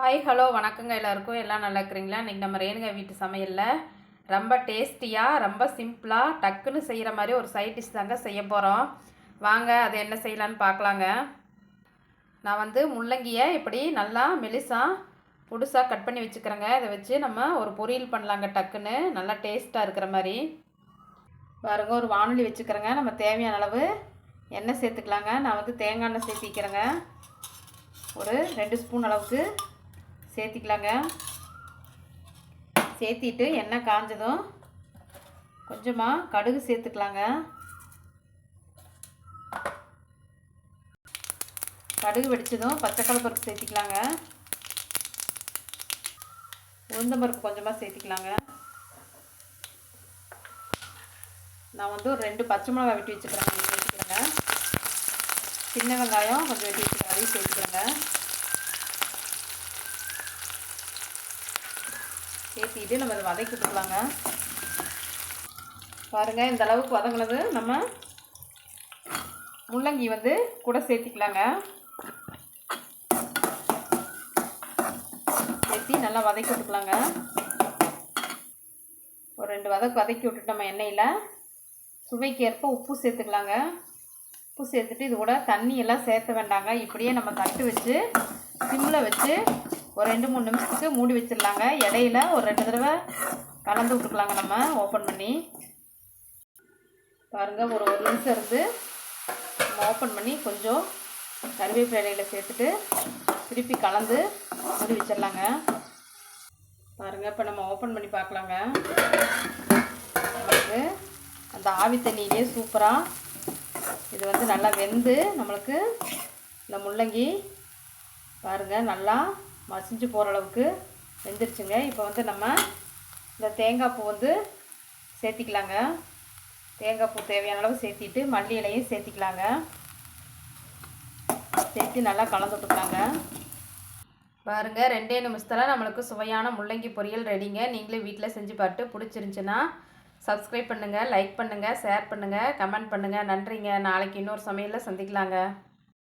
Hi hello வணக்கங்க எல்லாருக்கும். எல்லாம் நல்லா இருக்கிறீங்களா? இன்றைக்கி நம்ம ரேணுகா வீட்டு சமையலில் ரொம்ப டேஸ்டியாக ரொம்ப சிம்பிளாக டக்குன்னு செய்கிற மாதிரி ஒரு சைட் டிஷ் தாங்க செய்ய போகிறோம் வாங்க அது என்ன செய்யலான்னு பார்க்கலாங்க. நான் வந்து முள்ளங்கியை இப்படி நல்லா மெலிசாக புதுசாக கட் பண்ணி வச்சுக்கிறேங்க. இதை வச்சு நம்ம ஒரு பொரியல் பண்ணலாங்க டக்குன்னு. நல்லா டேஸ்ட்டாக இருக்கிற மாதிரி. பாருங்க ஒரு வானொலி வச்சுக்கிறேங்க. நம்ம தேவையான அளவு எண்ணெய் சேர்த்துக்கலாங்க. நான் வந்து தேங்காய் எண்ணெய் சேர்த்திக்கிறேங்க ஒரு ரெண்டு ஸ்பூன் அளவுக்கு சேர்த்திக்கலாங்க. சேர்த்திட்டு எண்ணெய் காஞ்சதும் கொஞ்சமாக கடுகு சேர்த்துக்கலாங்க. கடுகு வெடிச்சதும் பச்சைக்கடலை பருப்பு சேர்த்திக்கலாங்க. உளுந்தம் பருப்பு கொஞ்சமாக சேர்த்திக்கலாங்க. நான் வந்து ஒரு ரெண்டு பச்சை மிளகாய் வெட்டி வச்சுக்கிறேன். சேர்த்துக்கிறேங்க. சின்ன வெங்காயம் கொஞ்சம் வெட்டி வச்சுக்கிறேன். அதையும் சேர்த்துக்கிறேங்க. சேர்த்திட்டு நம்ம அதை வதக்கி விட்டுக்கலாங்க. பாருங்கள் இந்த அளவுக்கு வதங்கினது நம்ம முள்ளங்கி வந்து கூட சேர்த்திக்கலாங்க. சேர்த்தி நல்லா வதக்கி விட்டுக்கலாங்க. ஒரு ரெண்டு வதக்கு வதக்கி விட்டுட்டு நம்ம எண்ணெயில் சுவைக்கு ஏற்ப உப்பு சேர்த்துக்கலாங்க. உப்பு சேர்த்துட்டு இது கூட தண்ணி எல்லாம் சேர்த்த வேண்டாங்க. இப்படியே நம்ம தட்டு வச்சு சிம்மில் வச்சு ஒரு ரெண்டு மூணு நிமிஷத்துக்கு மூடி வச்சிடலாங்க. இடையில ஒரு ரெண்டு தடவை கலந்து விட்டுக்கலாங்க நம்ம ஓப்பன் பண்ணி. பாருங்கள் ஒரு ஒரு நிமிஷம் இருந்து நம்ம ஓப்பன் பண்ணி கொஞ்சம் கருவேப்பிலை சேர்த்துட்டு திருப்பி கலந்து மூடி வச்சிடலாங்க. பாருங்கள் இப்போ நம்ம ஓப்பன் பண்ணி பார்க்கலாங்க. நமக்கு அந்த ஆவி தண்ணியிலே சூப்பராக இது வந்து நல்லா வெந்து நம்மளுக்கு இந்த முள்ளங்கி பாருங்கள் நல்லா மசிஞ்சு போகிற அளவுக்கு வெந்துருச்சுங்க. இப்போ வந்து நம்ம இந்த தேங்காய் பூ வந்து சேர்த்திக்கலாங்க. தேங்காய் பூ தேவையான அளவு சேர்த்திட்டு மல்லி இலையும் சேர்த்திக்கலாங்க. சேர்த்து நல்லா கலந்து விட்டுக்கலாங்க. பாருங்கள் ரெண்டே நிமிஷத்தில் நம்மளுக்கு சுவையான முள்ளங்கி பொரியல் ரெடிங்க. நீங்களே வீட்டில் செஞ்சு பார்த்து பிடிச்சிருந்துச்சின்னா சப்ஸ்கிரைப் பண்ணுங்கள் லைக் பண்ணுங்கள் ஷேர் பண்ணுங்கள் கமெண்ட் பண்ணுங்கள் நன்றிங்க. நாளைக்கு இன்னொரு சமையலில் சந்திக்கலாங்க.